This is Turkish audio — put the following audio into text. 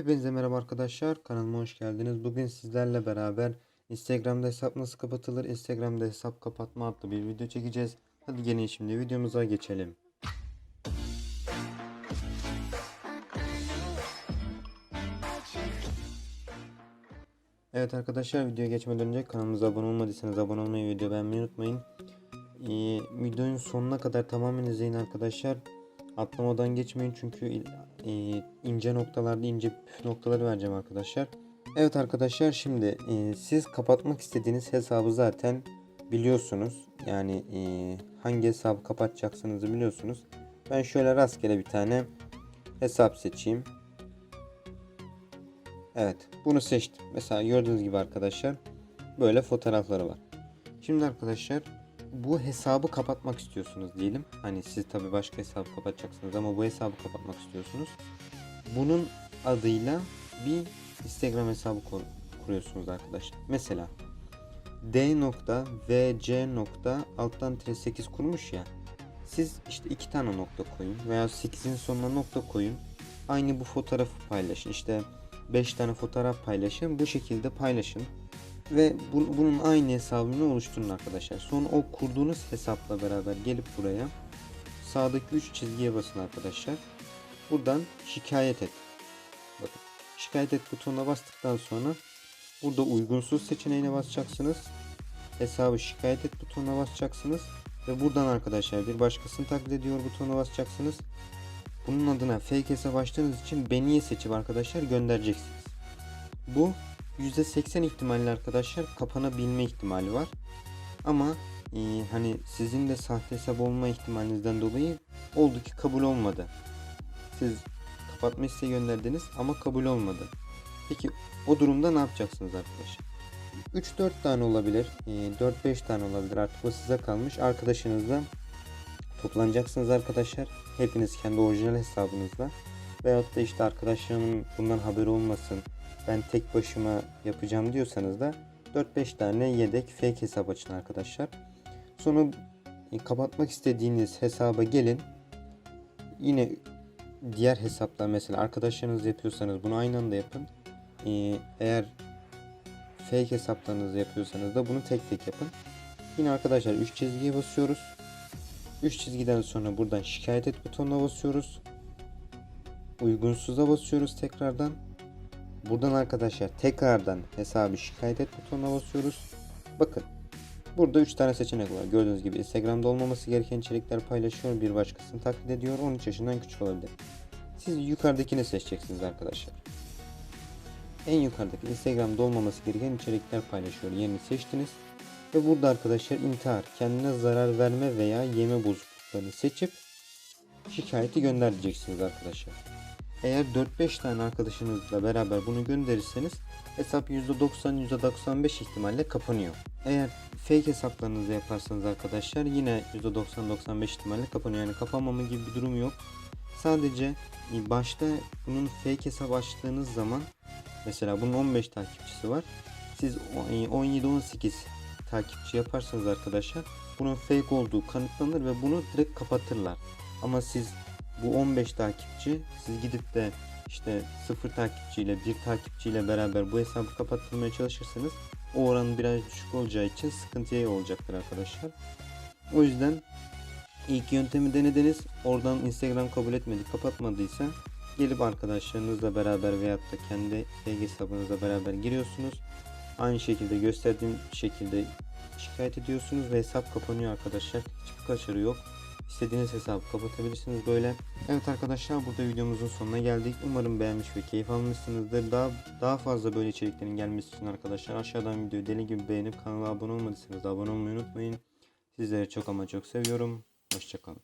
Hepinize merhaba arkadaşlar. Kanalıma hoş geldiniz. Bugün sizlerle beraber Instagram'da hesap nasıl kapatılır, Instagram'da hesap kapatma adlı bir video çekeceğiz. Hadi gelin şimdi videomuza geçelim. Evet arkadaşlar videoya geçmeden önce kanalımıza abone olmadıysanız abone olmayı, video beğenmeyi unutmayın. Ee, videonun sonuna kadar tamamen izleyin arkadaşlar. Atlamadan geçmeyin çünkü e, ince noktalarda ince püf noktaları vereceğim arkadaşlar. Evet arkadaşlar şimdi e, siz kapatmak istediğiniz hesabı zaten biliyorsunuz. Yani e, hangi hesabı kapatacaksınızı biliyorsunuz. Ben şöyle rastgele bir tane hesap seçeyim. Evet bunu seçtim. Mesela gördüğünüz gibi arkadaşlar böyle fotoğrafları var. Şimdi arkadaşlar bu hesabı kapatmak istiyorsunuz diyelim. Hani siz tabi başka hesabı kapatacaksınız ama bu hesabı kapatmak istiyorsunuz. Bunun adıyla bir Instagram hesabı kur- kuruyorsunuz arkadaşlar. Mesela d.vc. alttan tire 8 kurmuş ya. Siz işte iki tane nokta koyun veya 8'in sonuna nokta koyun. Aynı bu fotoğrafı paylaşın. İşte 5 tane fotoğraf paylaşın. Bu şekilde paylaşın ve bu- bunun aynı hesabını oluşturun arkadaşlar. Sonra o kurduğunuz hesapla beraber gelip buraya sağdaki 3 çizgiye basın arkadaşlar. Buradan şikayet et. Bakın şikayet et butonuna bastıktan sonra burada uygunsuz seçeneğine basacaksınız. Hesabı şikayet et butonuna basacaksınız. Ve buradan arkadaşlar bir başkasını taklit ediyor butonuna basacaksınız. Bunun adına fake hesap açtığınız için beni seçip arkadaşlar göndereceksiniz. Bu %80 ihtimalle arkadaşlar kapanabilme ihtimali var. Ama e, hani sizin de sahte hesap olma ihtimalinizden dolayı oldu ki kabul olmadı. Siz kapatma isteği gönderdiniz ama kabul olmadı. Peki o durumda ne yapacaksınız arkadaşlar? 3-4 tane olabilir, e, 4-5 tane olabilir artık o size kalmış. Arkadaşınızla toplanacaksınız arkadaşlar. Hepiniz kendi orijinal hesabınızla. Veyahut da işte arkadaşlarımın bundan haberi olmasın. Ben tek başıma yapacağım diyorsanız da 4-5 tane yedek fake hesap açın arkadaşlar. Sonra e, kapatmak istediğiniz hesaba gelin. Yine diğer hesaplar mesela arkadaşlarınız yapıyorsanız bunu aynı anda yapın. Ee, eğer fake hesaplarınızı yapıyorsanız da bunu tek tek yapın. Yine arkadaşlar 3 çizgiye basıyoruz. 3 çizgiden sonra buradan şikayet et butonuna basıyoruz. Uygunsuza basıyoruz tekrardan. Buradan arkadaşlar tekrardan hesabı şikayet et butonuna basıyoruz. Bakın. Burada 3 tane seçenek var. Gördüğünüz gibi Instagram'da olmaması gereken içerikler paylaşıyor. Bir başkasını taklit ediyor. 13 yaşından küçük olabilir. Siz yukarıdakini seçeceksiniz arkadaşlar. En yukarıdaki Instagram'da olmaması gereken içerikler paylaşıyor. Yerini seçtiniz. Ve burada arkadaşlar intihar, kendine zarar verme veya yeme bozukluklarını seçip şikayeti göndereceksiniz arkadaşlar. Eğer 4-5 tane arkadaşınızla beraber bunu gönderirseniz hesap %90-%95 ihtimalle kapanıyor. Eğer fake hesaplarınızı yaparsanız arkadaşlar yine %90-95 ihtimalle kapanıyor. Yani kapanmama gibi bir durum yok. Sadece e, başta bunun fake hesap açtığınız zaman mesela bunun 15 takipçisi var. Siz o- e, 17-18 takipçi yaparsanız arkadaşlar bunun fake olduğu kanıtlanır ve bunu direkt kapatırlar. Ama siz bu 15 takipçi siz gidip de işte 0 takipçiyle 1 takipçiyle beraber bu hesabı kapattırmaya çalışırsanız o oran biraz düşük olacağı için sıkıntıya olacaktır arkadaşlar. O yüzden ilk yöntemi denediniz. Oradan Instagram kabul etmedi, kapatmadıysa gelip arkadaşlarınızla beraber veyahut da kendi fake hesabınızla beraber giriyorsunuz. Aynı şekilde gösterdiğim şekilde şikayet ediyorsunuz ve hesap kapanıyor arkadaşlar. Hiçbir kaçarı yok istediğiniz hesabı kapatabilirsiniz böyle. Evet arkadaşlar burada videomuzun sonuna geldik. Umarım beğenmiş ve keyif almışsınızdır. Daha daha fazla böyle içeriklerin gelmesi için arkadaşlar aşağıdan videoyu deli gibi beğenip kanala abone olmadıysanız abone olmayı unutmayın. Sizleri çok ama çok seviyorum. Hoşçakalın.